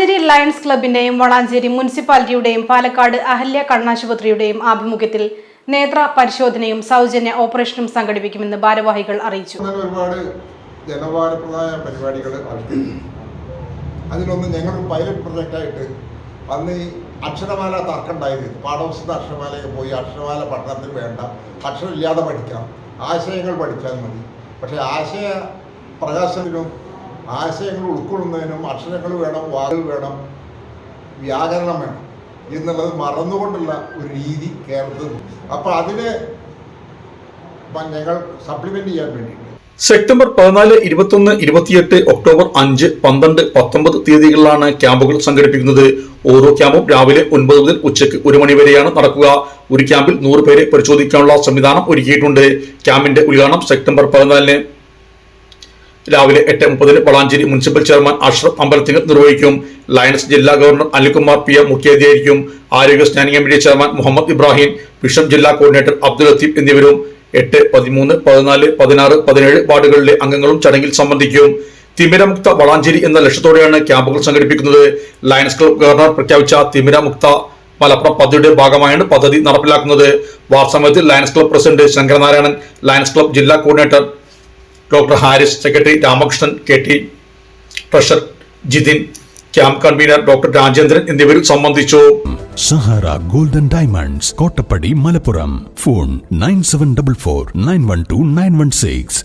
Valanchery Lions ക്ലബിന്റെയും വളാഞ്ചേരി മുനിസിപ്പാലിറ്റിയുടെയും പാലക്കാട് അഹല്യ കണ്ണാശുപത്രിയുടെയും ആഭിമുഖ്യത്തിൽ നേത്ര പരിശോധനയും സൗജന്യ ഓപ്പറേഷനും സംഘടിപ്പിക്കുമെന്ന് ഭാരവാഹികൾ അറിയിച്ചു. ഒരുപാട് ജനഭാരപ്രദമായ പരിപാടികൾ അതിലൊന്ന് ഞങ്ങൾ പൈലറ്റ് പ്രൊജക്റ്റായിട്ട് അന്ന് ഈ അക്ഷരമാല തർക്കമുണ്ടായിരുന്നു പാഠപുസ്തക അക്ഷരമാലയൊക്കെ പോയി അക്ഷരമാല പഠനത്തിന് വേണ്ട അക്ഷരം ഇല്ലാതെ പഠിക്കാം. ആശയങ്ങൾ പഠിച്ചാൽ മതി. പക്ഷേ ആശയ പ്രകാശനത്തിനും ആശയങ്ങൾ ഉൾക്കൊള്ളുന്നതിനും അക്ഷരങ്ങൾ വേണം വാക്കുകൾ വേണം വ്യാകരണം വേണം എന്നുള്ളത് മറന്നുകൊണ്ടുള്ള ഒരു രീതി കേരളത്തിൽ അപ്പോൾ അതിനെ ഞങ്ങൾ സപ്ലിമെന്റ് ചെയ്യാൻ വേണ്ടിയിട്ട്. സെപ്റ്റംബർ പതിനാല് ഇരുപത്തൊന്ന് ഇരുപത്തിയെട്ട് ഒക്ടോബർ അഞ്ച് പന്ത്രണ്ട് പത്തൊമ്പത് തീയതികളിലാണ് ക്യാമ്പുകൾ സംഘടിപ്പിക്കുന്നത്. ഓരോ ക്യാമ്പും രാവിലെ ഒൻപത് മുതൽ ഉച്ചയ്ക്ക് ഒരു മണി വരെയാണ് നടക്കുക. ഒരു ക്യാമ്പിൽ നൂറ് പേരെ പരിശോധിക്കാനുള്ള സംവിധാനം ഒരുക്കിയിട്ടുണ്ട്. ക്യാമ്പിന്റെ ഉദ്ഘാടനം സെപ്റ്റംബർ പതിനാലിന് രാവിലെ എട്ട് മുപ്പതിന് വളാഞ്ചേരി മുനിസിപ്പൽ ചെയർമാൻ അഷ്റഫ് അമ്പലത്തിങ്കൽ നിർവഹിക്കും. ലയൺസ് ജില്ലാ ഗവർണർ അനിൽകുമാർ പി എം മുഖ്യാതിഥിയായിരിക്കും. ആരോഗ്യ standing committee chairman Muhammad Ibrahim വിഷം ജില്ലാ കോർഡിനേറ്റർ അബ്ദുൽ ലത്തീഫ് എന്നിവരും എട്ട് പതിമൂന്ന് പതിനാല് പതിനാറ് പതിനേഴ് വാർഡുകളിലെ അംഗങ്ങളും ചടങ്ങിൽ സംബന്ധിക്കും. തിമിരമുക്ത വളാഞ്ചേരി എന്ന ലക്ഷ്യത്തോടെയാണ് ക്യാമ്പുകൾ സംഘടിപ്പിക്കുന്നത്. ലയൺസ് ക്ലബ് ഗവർണർ പ്രഖ്യാപിച്ച തിമിരമുക്ത മലപ്പുറം പദ്ധതിയുടെ ഭാഗമായാണ് പദ്ധതി നടപ്പിലാക്കുന്നത്. വാർസമയത്തിൽ Lions club president Sankaranarayanan Lions club ജില്ലാ coordinator doctor Haris secretary Ramakrishnan K T treasurer Jithin camp convener doctor Rajendran എന്നിവർ സംബന്ധിച്ചു. Sahara golden diamonds Kottappadi Malappuram. Phone nine seven double four nine one two nine one six.